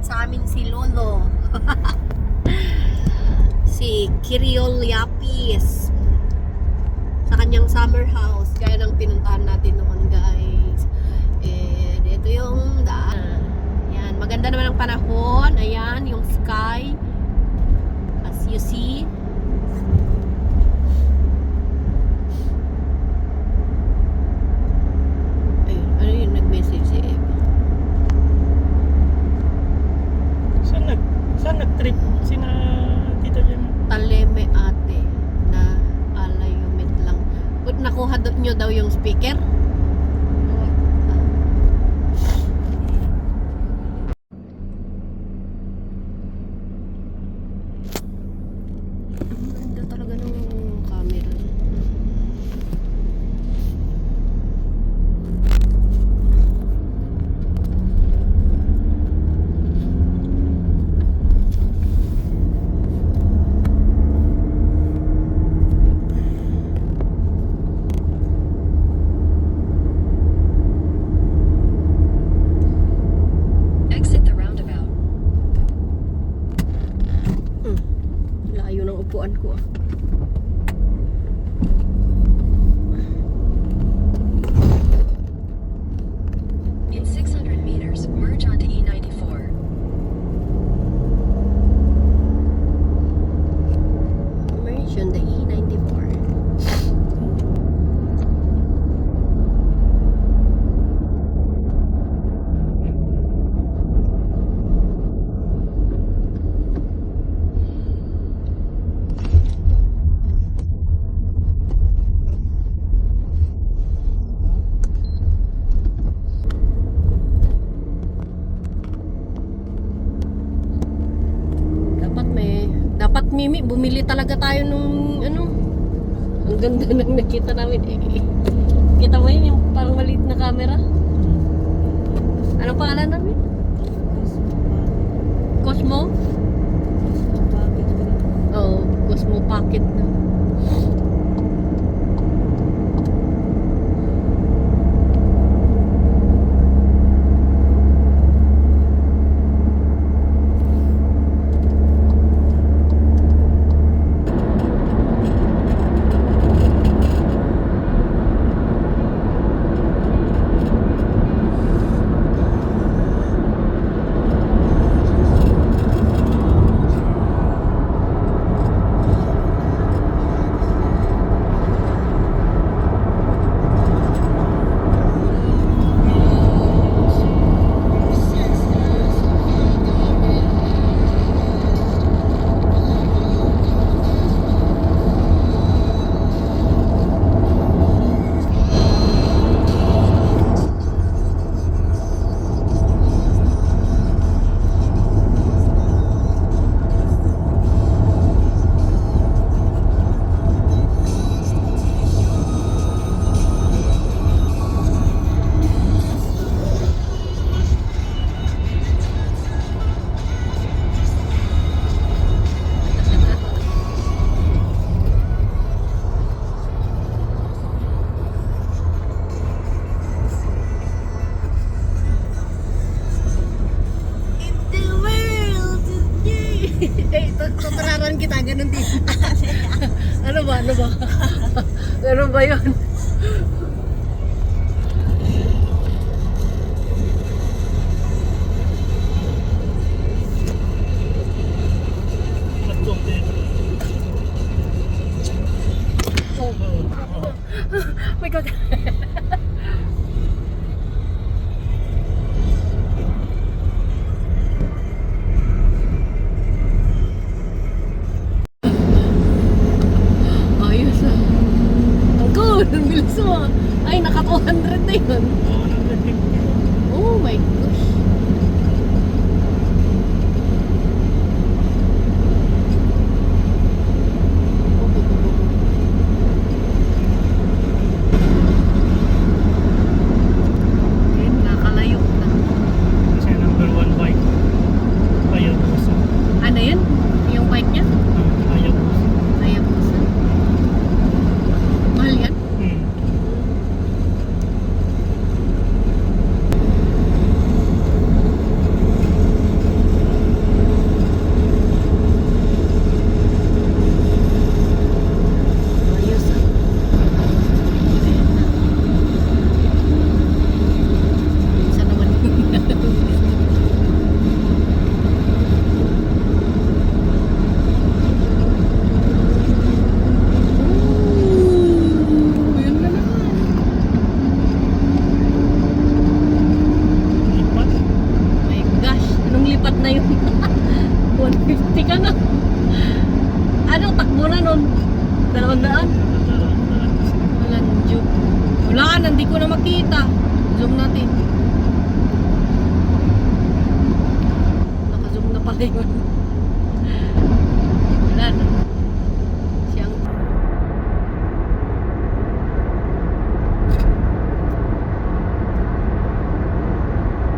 invite sa amin si Lolo. si Kiriol Yapis. Sa kanyang summer house. Gaya ng pinuntahan natin noon guys. And ito yung daan. Yan. Maganda naman ang panahon. Ayan, yung sky. As you see. Bumili talaga tayo nung ano ang ganda ng nakita namin eh. Kita mo yun yung parang maliit na camera? Anong pangalan namin? Cosmo? Oo, Cosmo Pocket na. Ang bilis mo. Ay, naka 200 na yun. Oo. Oh my gosh. Ayun, nakalayo na. Kasi number one bike. Ayaw puso. Ano yun? Yung bike niya? Ayaw puso. Hayabusa. Mahal yan? Hmm. daan-daan. Walang joke. Wala na, hindi ko na makita. Zoom natin. Yun. Wala na. Siyang...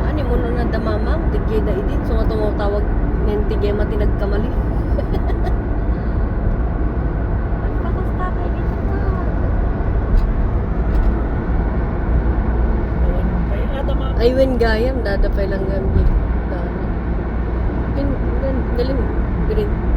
Ano mo na damamang, tigay da idin. So nga tumawag ng tigay mati nagkamali. Nagpakasta kayo dito ka. Awan mo kay Adam ah. Ay, when gayam, dadapay lang gamit. Gan, gan, galing. Galing.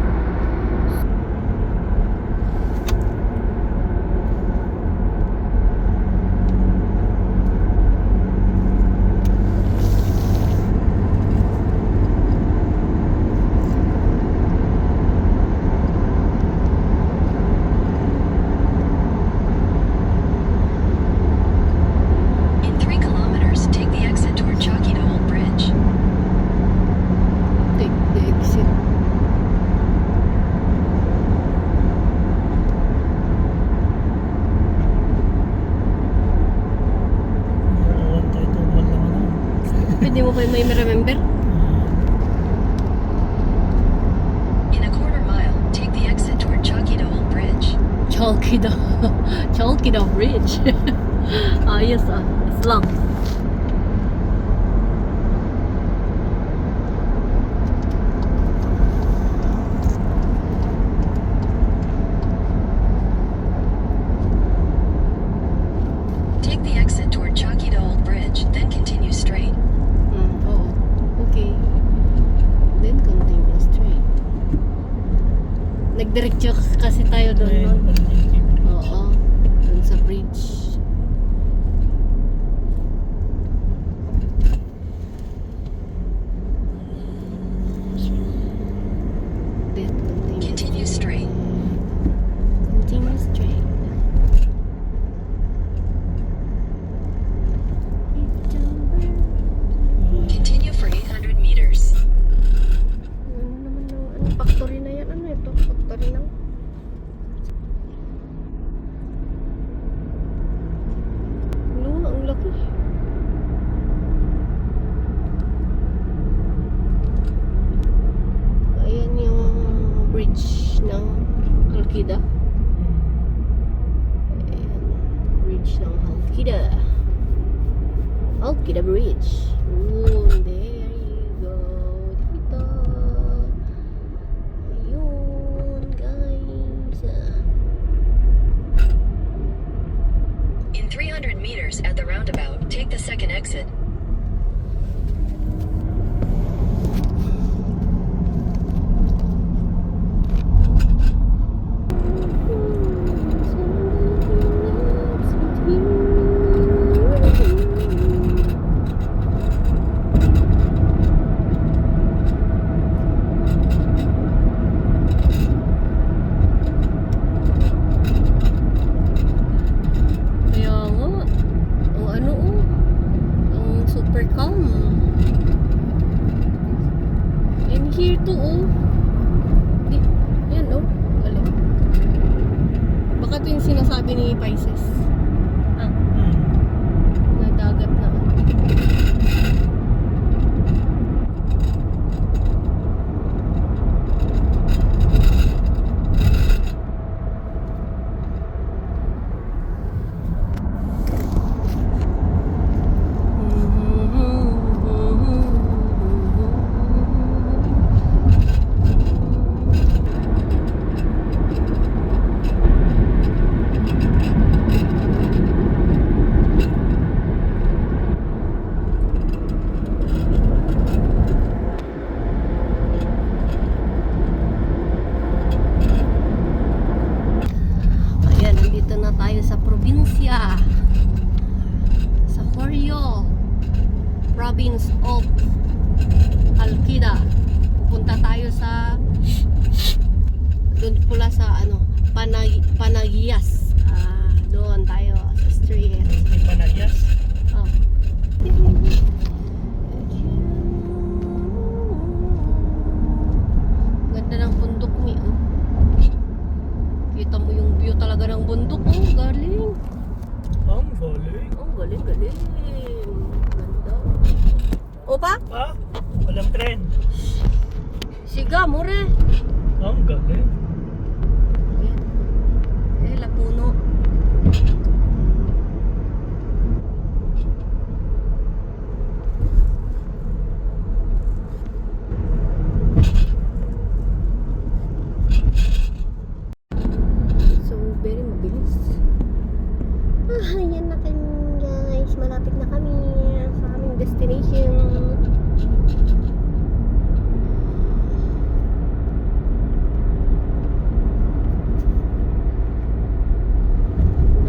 Chalkida. Chalkida Bridge. Ayos ah. Islam. Take the exit toward Chalky to Old Bridge, then continue straight. Mm, oo. Okay. Then continue straight. Nagdiretso kasi tayo doon. No? Sa bridge. Continue. Continue straight. Continue straight. Continue for 800 meters. Ano naman ng ano, factory na yan? Ano ito? Factory ng? Second exit. Ano, Panag Panagias. Ah, doon tayo sa street. May panayas. Oh. Ganda ng bundok ni oh. Kita mo yung view talaga bundok oh, galing. Ang galing. Oh, galing, galing. Ganda. Opa, Ah, walang tren. siga, mure. Ang galing. Eh, lapuno. So, very mabilis. Ah, yan na kami guys. Malapit na kami sa aming destination.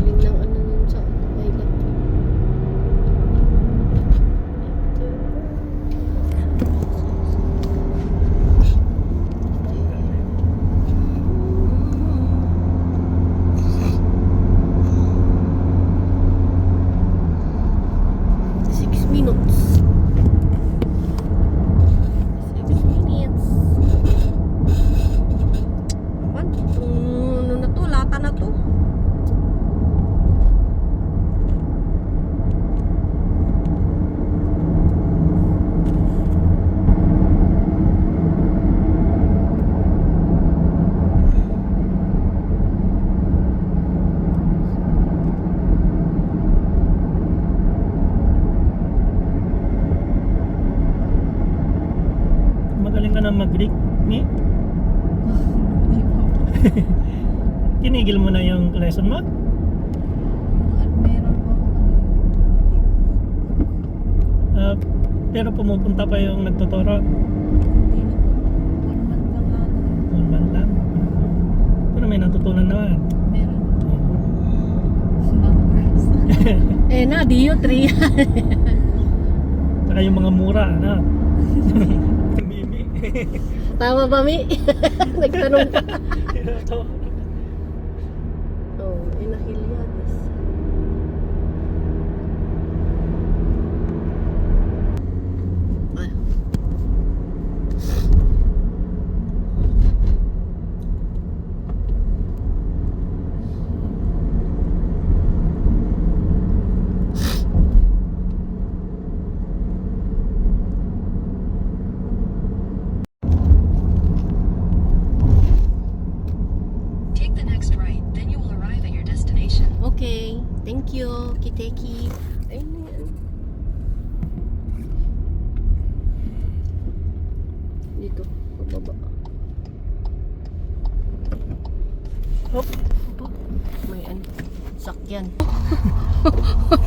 Galing ng ano nun sa pilot. Six minutes. Six minutes. Aman, itong ano na to, lata na to. Magaling ka na mag-Greek, ni? Tinigil mo na yung lesson mo? Ah, pero pumupunta pa yung nagtuturo. Hindi na po. One month lang ata. One month lang. Pero may natutunan naman. Meron numbers. Eh na, diyo, three. Saka yung mga mura, ano? Tama ba, Mi? Nagtanong pa. Ito. Oh, Inahilianes. Ay. Hop. May ano, sakyan.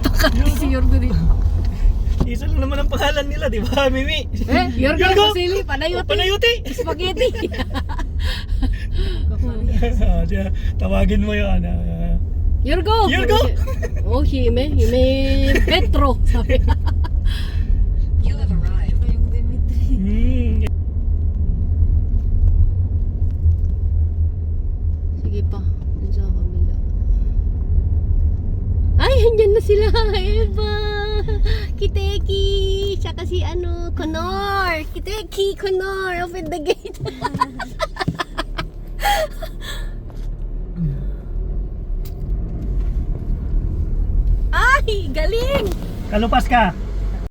Takot si Yorgo dito. Isa lang naman ang pangalan nila, di ba, Mimi? Eh, Yorgo, Yorgo! Vasili, Panayoti. Panayuti! Spaghetti. Ah, tawagin mo yun. ah. Yorgo! Yorgo! Oh, Hime. Hime Petro. Sabi. Eva. Kiteki. Tsaka si ano, Connor. Kiteki, Connor. Open the gate. Ay, galing. Kalupas ka.